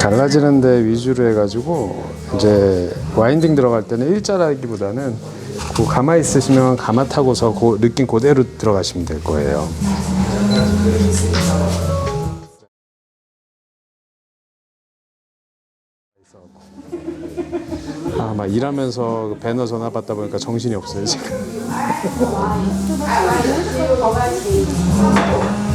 갈라지는 데 위주로 해가지고 이제 와인딩 들어갈 때는 일자라기보다는 그 가마 있으시면 가마 타고서 그 느낌 그대로 들어가시면 될 거예요. 아, 막 일하면서 그 배너 전화 받다 보니까 정신이 없어요, 지금.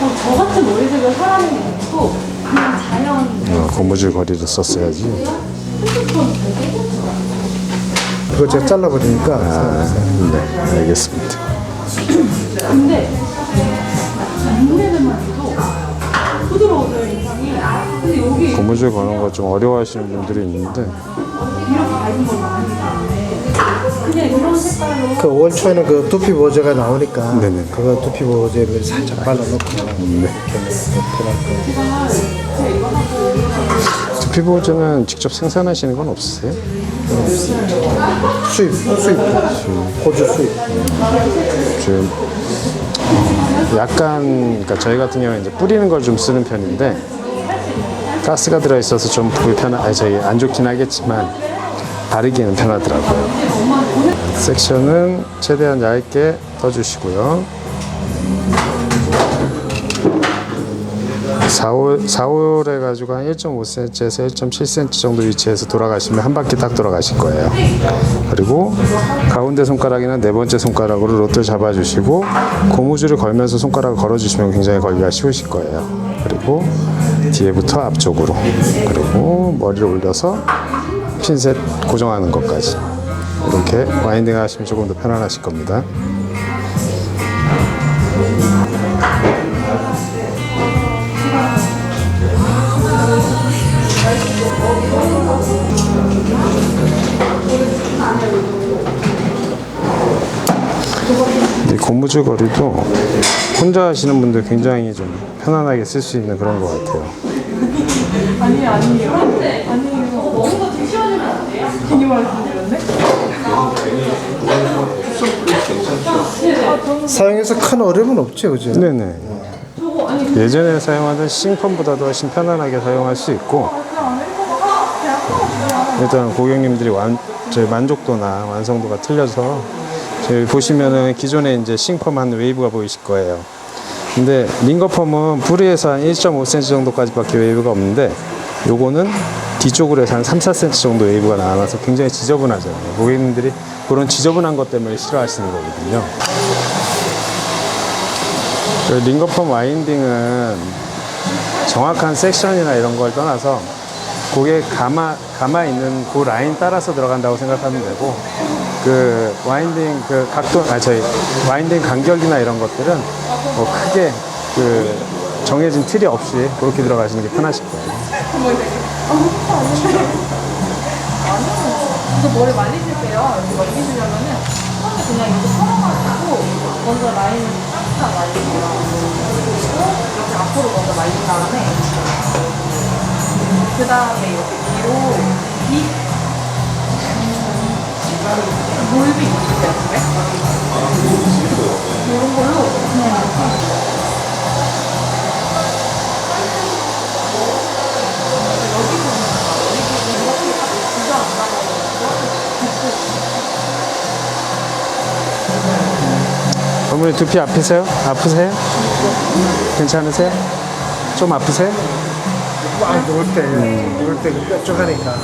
어, 저 같은 머리색을 사람이 아니고 그냥 자연 어, 고무줄 거리를 썼어야지. 핸드폰 되게 그거 제가 잘라버리니까 아, 네, 알겠습니다. 근데 눈에만 해도 부드러워져요 인상이. 근데 여기 고무줄 거는 거 좀 어려워하시는 분들이 있는데 이렇게 밟은 걸 많이 그냥 이런 색깔로 그 5월 초에는 그 두피 보호제가 나오니까 네네. 그거 두피 보호제 를 살짝 발라놓고 이렇게 편할 거 두피 보호제는 직접 생산하시는 건 없으세요? 수입 수입 호주 수입 좀 약간 그러니까 저희 같은 경우는 이제 뿌리는 걸 좀 쓰는 편인데 가스가 들어 있어서 좀 불편한 아니 저희 안 좋긴 하겠지만 바르기는 편하더라고요. 섹션은 최대한 얇게 떠주시고요. 4월, 4월 해가지고 한 1.5cm에서 1.7cm 정도 위치에서 돌아가시면 한 바퀴 딱 돌아가실 거예요. 그리고 가운데 손가락이나 네 번째 손가락으로 로트를 잡아주시고 고무줄을 걸면서 손가락을 걸어주시면 굉장히 걸기가 쉬우실 거예요. 그리고 뒤에부터 앞쪽으로 그리고 머리를 올려서 핀셋 고정하는 것까지 이렇게 와인딩 하시면 조금 더 편안하실 겁니다. 이 고무줄 거리도 혼자 하시는 분들 굉장히 좀 편안하게 쓸 수 있는 그런 것 같아요. 아니에요 아니에요 아니에요 뭔가 되게 시원하면 안 돼요? 되게 말씀드렸네 사용해서 큰 어려움은 없죠 그죠? 네네. 예전에 사용하던 싱펌보다도 훨씬 편안하게 사용할 수 있고 일단 고객님들이 완, 저희 만족도나 완성도가 틀려서 저희 보시면은 기존에 이제 싱펌 한 웨이브가 보이실 거예요. 근데 링거펌은 뿌리에서 한 1.5cm 정도까지밖에 웨이브가 없는데 요거는 뒤쪽으로 해서 한 3, 4cm 정도 웨이브가 나와서 굉장히 지저분하잖아요. 고객님들이 그런 지저분한 것 때문에 싫어하시는 거거든요. 그 링거펌 와인딩은 정확한 섹션이나 이런 걸 떠나서 고개 감아 감아 있는 그 라인 따라서 들어간다고 생각하면 되고 그 와인딩 그 각도 아 저희 와인딩 간격이나 이런 것들은 뭐 크게 그 정해진 틀이 없이 그렇게 들어가시는 게 편하실 거예요. 이거 머리 말리실 때요 말리시려면은 그냥 이렇게 털어가지고 먼저 라인을 싹다 말리세요 그리고 이렇게 앞으로 먼저 말린 다음에 그 다음에 이렇게 뒤로 이 몰비 같은데? 이런 걸로 그냥 이렇게 어머니 두피 아프세요? 아프세요? 괜찮으세요? 좀 아프세요? 막 누울 때 누울 때 뾰족하니까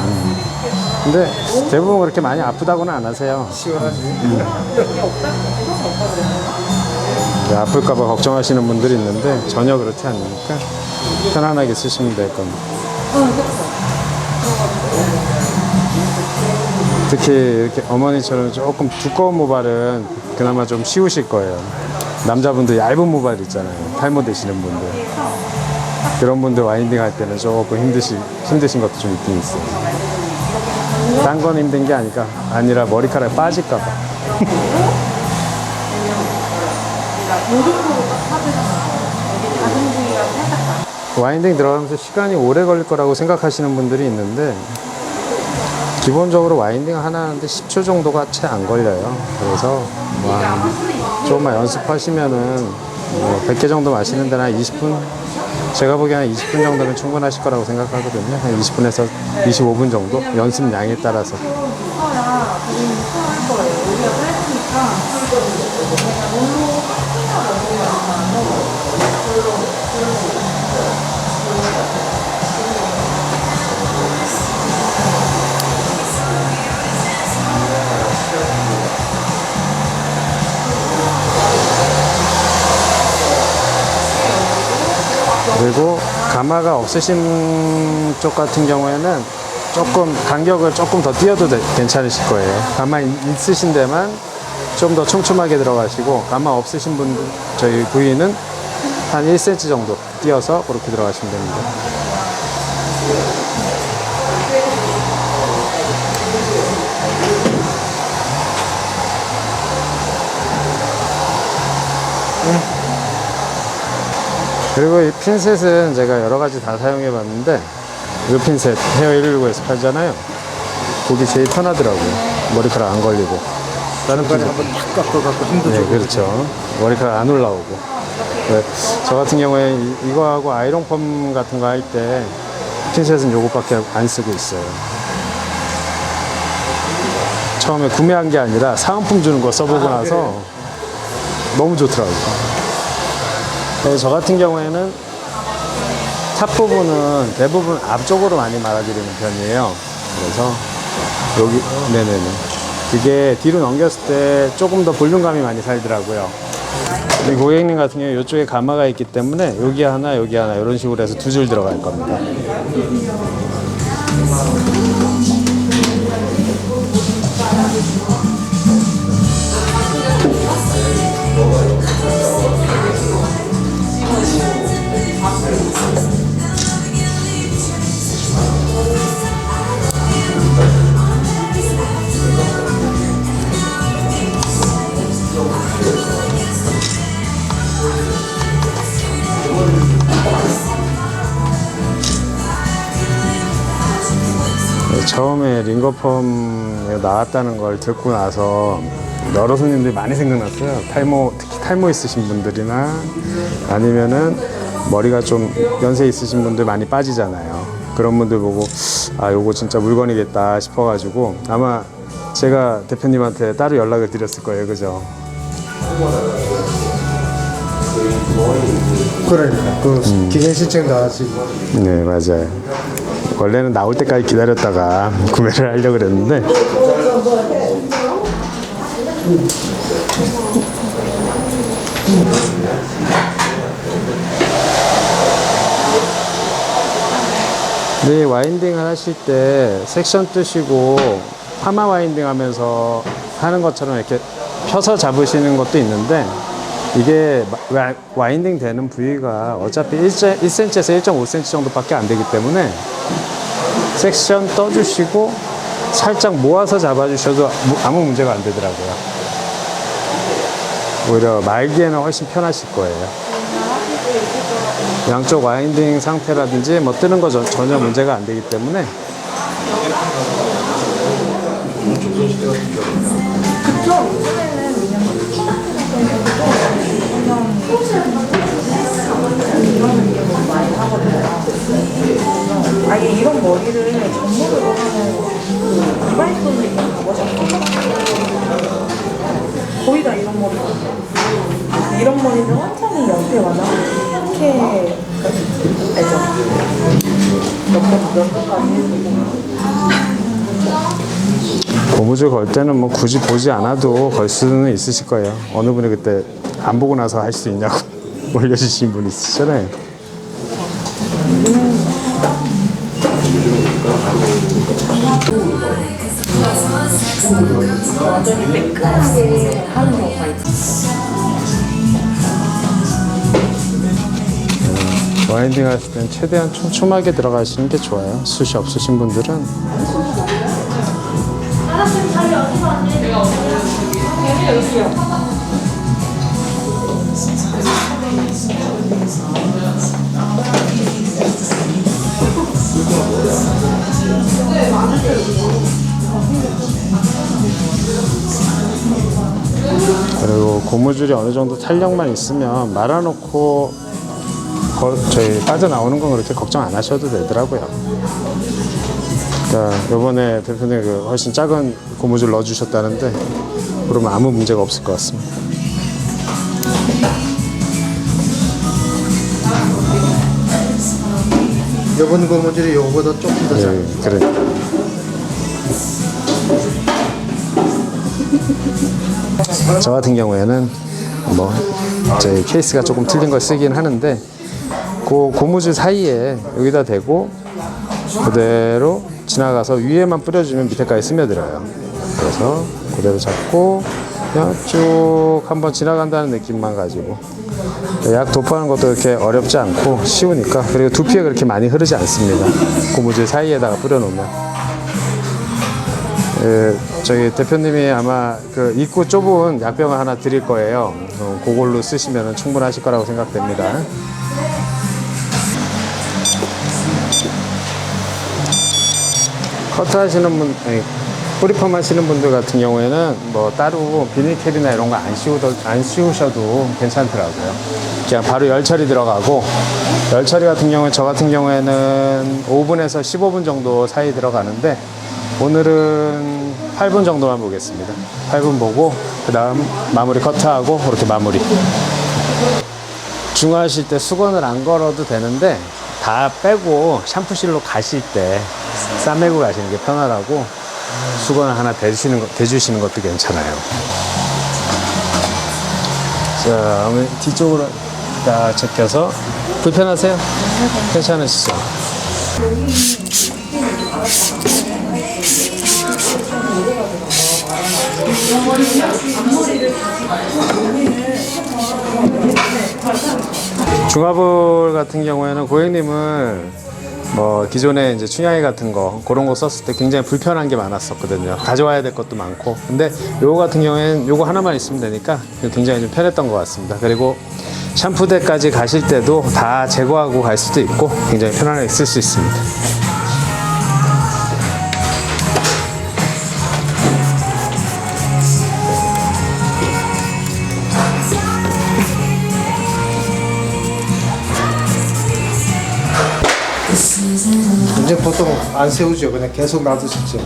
근데 대부분 그렇게 많이 아프다고는 안 하세요. 시원하지 네, 아플까봐 걱정하시는 분들이 있는데 전혀 그렇지 않으니까 편안하게 쓰시면 될 겁니다. 특히 이렇게 어머니처럼 조금 두꺼운 모발은 그나마 좀 쉬우실 거예요. 남자분들 얇은 모발 있잖아요. 탈모 되시는 분들. 그런 분들 와인딩 할 때는 조금 힘드시, 힘드신 것도 좀 있긴 있어요. 딴 건 힘든 게 아니까 아니라 머리카락이 빠질까봐. 와인딩 들어가면서 시간이 오래 걸릴 거라고 생각하시는 분들이 있는데 기본적으로 와인딩 하나 하는데 10초 정도가 채 안 걸려요. 그래서 뭐한 조금만 연습하시면은 뭐 100개 정도 마시는 데는 한 20분 제가 보기엔 한 20분 정도면 충분하실 거라고 생각하거든요. 한 20분에서 25분 정도 연습량에 따라서 그리고 가마가 없으신 쪽 같은 경우에는 조금 간격을 조금 더 띄어도 돼- 괜찮으실 거예요. 가마 있- 있으신 데만 좀 더 촘촘하게 들어가시고 가마 없으신 분들 저희 부위는 한 1cm 정도 띄어서 그렇게 들어가시면 됩니다. 그리고 이 핀셋은 제가 여러 가지 다 사용해 봤는데 이 핀셋 헤어 119에서 팔잖아요. 그게 제일 편하더라고요. 머리카락 안 걸리고. 다른 핀셋. 한번 탁 깎아갖고 힘도 네, 주고 그렇죠. 머리카락 안 올라오고. 네, 저 같은 경우에 이- 이거하고 아이롱 펌 같은 거 할 때 핀셋은 요것밖에 안 쓰고 있어요. 처음에 구매한 게 아니라 사은품 주는 거 써보고 아, 나서 너무 좋더라고요. 그래서 저 같은 경우에는 탑 부분은 대부분 앞쪽으로 많이 말아드리는 편이에요. 그래서 여기, 네네네. 그게 뒤로 넘겼을 때 조금 더 볼륨감이 많이 살더라고요. 이 고객님 같은 경우 이쪽에 가마가 있기 때문에 여기 하나, 여기 하나 이런 식으로 해서 두 줄 들어갈 겁니다. 링거펌 나왔다는 걸 듣고 나서 여러 손님들이 많이 생각났어요. 탈모, 특히 탈모 있으신 분들이나 아니면은 머리가 좀 연세 있으신 분들 많이 빠지잖아요. 그런 분들 보고 아, 요거 진짜 물건이겠다 싶어가지고 아마 제가 대표님한테 따로 연락을 드렸을 거예요. 그죠? 그러니까 그 음. 기계 다 하시고 네, 맞아요. 원래는 나올 때까지 기다렸다가 구매를 하려고 그랬는데. 네, 와인딩을 하실 때 섹션 뜨시고 파마 와인딩 하면서 하는 것처럼 이렇게 펴서 잡으시는 것도 있는데 이게 와- 와인딩 되는 부위가 어차피 1cm에서 1.5cm 정도밖에 안 되기 때문에 섹션 떠주시고 살짝 모아서 잡아주셔도 무- 아무 문제가 안 되더라고요. 오히려 말기에는 훨씬 편하실 거예요. 양쪽 와인딩 상태라든지 뭐 뜨는 거 전- 전혀 문제가 안 되기 때문에 그쵸? 요즘에는 왜냐면 아예 이런 머리를 전문으로 하는 그 이발소를 가보셨어요? 거의 다 이런 머리거든요. 이런 머리는 완전히 옆에 와서 이렇게 알죠? 몇, 몇 번까지 해주고 고무줄 걸 때는 뭐 굳이 보지 않아도 걸 수는 있으실 거예요. 어느 분이 그때 안 보고 나서 할 수 있냐고 올려주신 분 있으시잖아요. 완전히 매끈하게 하는 경우가 있어요. 와인딩 하실 땐 최대한 촘촘하게 들어가시는 게 좋아요. 숱이 없으신 분들은 그리고 고무줄이 어느 정도 탄력만 있으면 말아놓고 거- 저희 빠져나오는 건 그렇게 걱정 안 하셔도 되더라고요. 그러니까 이번에 대표님 그 훨씬 작은 고무줄 넣어주셨다는데 그러면 아무 문제가 없을 것 같습니다. 이번 고무줄이 요거보다 조금 더 작아요. 예, 그래. 저 같은 경우에는 뭐제 케이스가 조금 틀린 걸 쓰긴 하는데 그 고무줄 사이에 여기다 대고 그대로 지나가서 위에만 뿌려주면 밑에까지 스며들어요. 그래서 그대로 잡고 그냥 쭉 한번 지나간다는 느낌만 가지고 약 도포하는 것도 그렇게 어렵지 않고 쉬우니까 그리고 두피가 그렇게 많이 흐르지 않습니다. 고무줄 사이에다가 뿌려놓으면. 예, 저기 대표님이 아마 그 입구 좁은 약병을 하나 드릴 거예요. 어, 그걸로 쓰시면 충분하실 거라고 생각됩니다. 커트 하시는 분, 아니, 뿌리펌 하시는 분들 같은 경우에는 뭐 따로 비닐캡이나 이런 거 안 씌우도, 안 씌우셔도 괜찮더라고요. 그냥 바로 열 처리 들어가고, 열 처리 같은 경우에 저 같은 경우에는 5분에서 15분 정도 사이 들어가는데, 오늘은 8분 정도만 보겠습니다. 8분 보고, 그 다음 마무리 커트하고, 그렇게 마무리. 중화하실 때 수건을 안 걸어도 되는데 다 빼고 샴푸실로 가실 때 싸매고 가시는 게 편하다고 수건을 하나 대주시는, 거, 대주시는 것도 괜찮아요. 자, 뒤쪽으로 딱 제껴서 불편하세요? 괜찮으시죠? 중화볼 같은 경우에는 고객님은 뭐 기존에 이제 춘향이 같은 거 그런 거 썼을 때 굉장히 불편한 게 많았었거든요. 가져와야 될 것도 많고. 근데 요거 같은 경우에는 요거 하나만 있으면 되니까 굉장히 좀 편했던 것 같습니다. 그리고 샴푸대까지 가실 때도 다 제거하고 갈 수도 있고 굉장히 편안하게 쓸 수 있습니다. 안 세우죠. 그냥 계속 놔두시죠.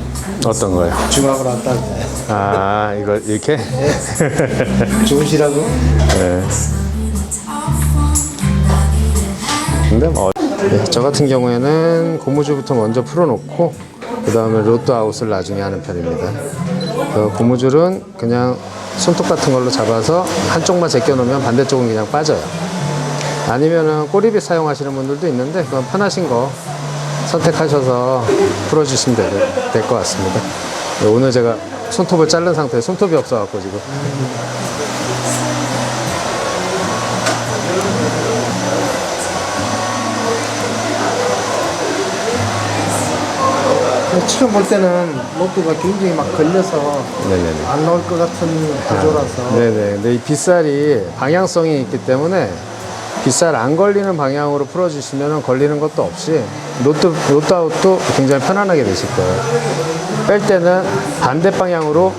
어떤 거요? 중앙으로 안 따게. 아, 이걸 이렇게? 좋으시라고? 네. 근데 뭐 네, 저 같은 경우에는 고무줄부터 먼저 풀어놓고 그 다음에 로또 아웃을 나중에 하는 편입니다. 그 고무줄은 그냥 손톱 같은 걸로 잡아서 한쪽만 제껴놓으면 반대쪽은 그냥 빠져요. 아니면은 꼬리빗 사용하시는 분들도 있는데 그건 편하신 거 선택하셔서 풀어주시면 될 것 같습니다. 네, 오늘 제가 손톱을 자른 상태에 손톱이 없어갖고 지금 처음 볼 때는 로또가 굉장히 막 걸려서 네네네. 안 나올 것 같은 구조라서 네네. 근데 이 빗살이 방향성이 있기 때문에 빗살 안 걸리는 방향으로 풀어주시면 걸리는 것도 없이 로또, 로또아웃도 굉장히 편안하게 되실 거예요. 뺄 때는 반대 방향으로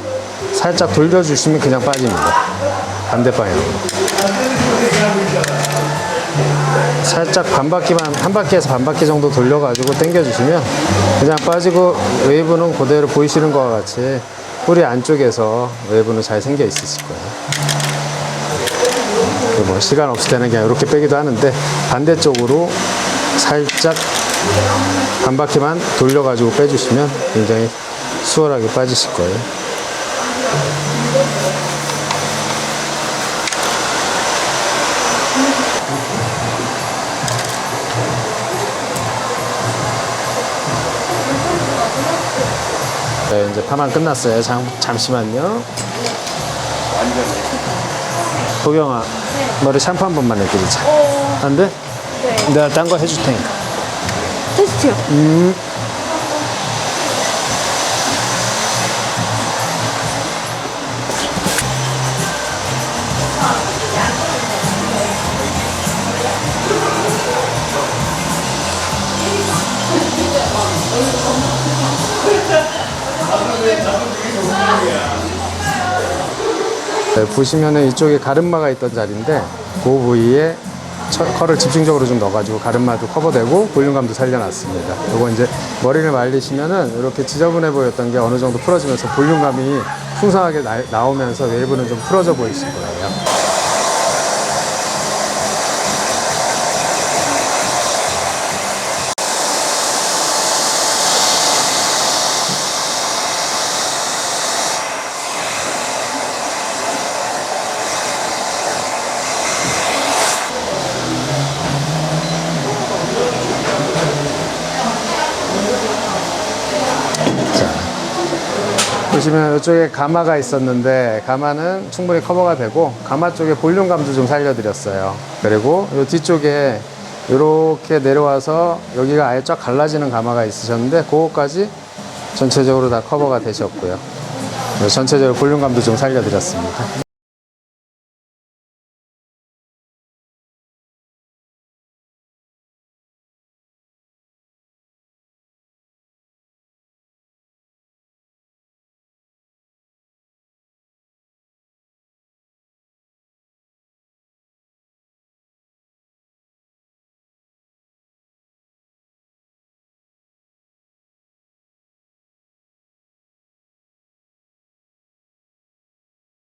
살짝 돌려주시면 그냥 빠집니다. 반대 방향으로. 살짝 반 바퀴만, 한 바퀴에서 반 바퀴 정도 돌려가지고 당겨주시면 그냥 빠지고 웨이브는 그대로 보이시는 것과 같이 뿌리 안쪽에서 웨이브는 잘 생겨 있으실 거예요. 그뭐 시간 없을 때는 그냥 이렇게 빼기도 하는데 반대쪽으로 살짝 반 바퀴만 돌려가지고 빼주시면 굉장히 수월하게 빠지실 거예요. 네, 이제 파만 끝났어요. 잠, 잠시만요. 도경아, 머리 샴푸 한 번만 해드리자. 안 돼? 네. 내가 딴 거 해줄 테니까. 테스트요. 네, 보시면은 이쪽에 가르마가 있던 자리인데 그 부위에 처- 컬을 집중적으로 좀 넣어가지고 가르마도 커버되고 볼륨감도 살려놨습니다. 이거 이제 머리를 말리시면은 이렇게 지저분해 보였던 게 어느 정도 풀어지면서 볼륨감이 풍성하게 나, 나오면서 웨이브는 좀 풀어져 보이실 거예요. 보시면 이쪽에 가마가 있었는데 가마는 충분히 커버가 되고 가마 쪽에 볼륨감도 좀 살려드렸어요. 그리고 이 뒤쪽에 이렇게 내려와서 여기가 아예 쫙 갈라지는 가마가 있으셨는데 그거까지 전체적으로 다 커버가 되셨고요. 전체적으로 볼륨감도 좀 살려드렸습니다.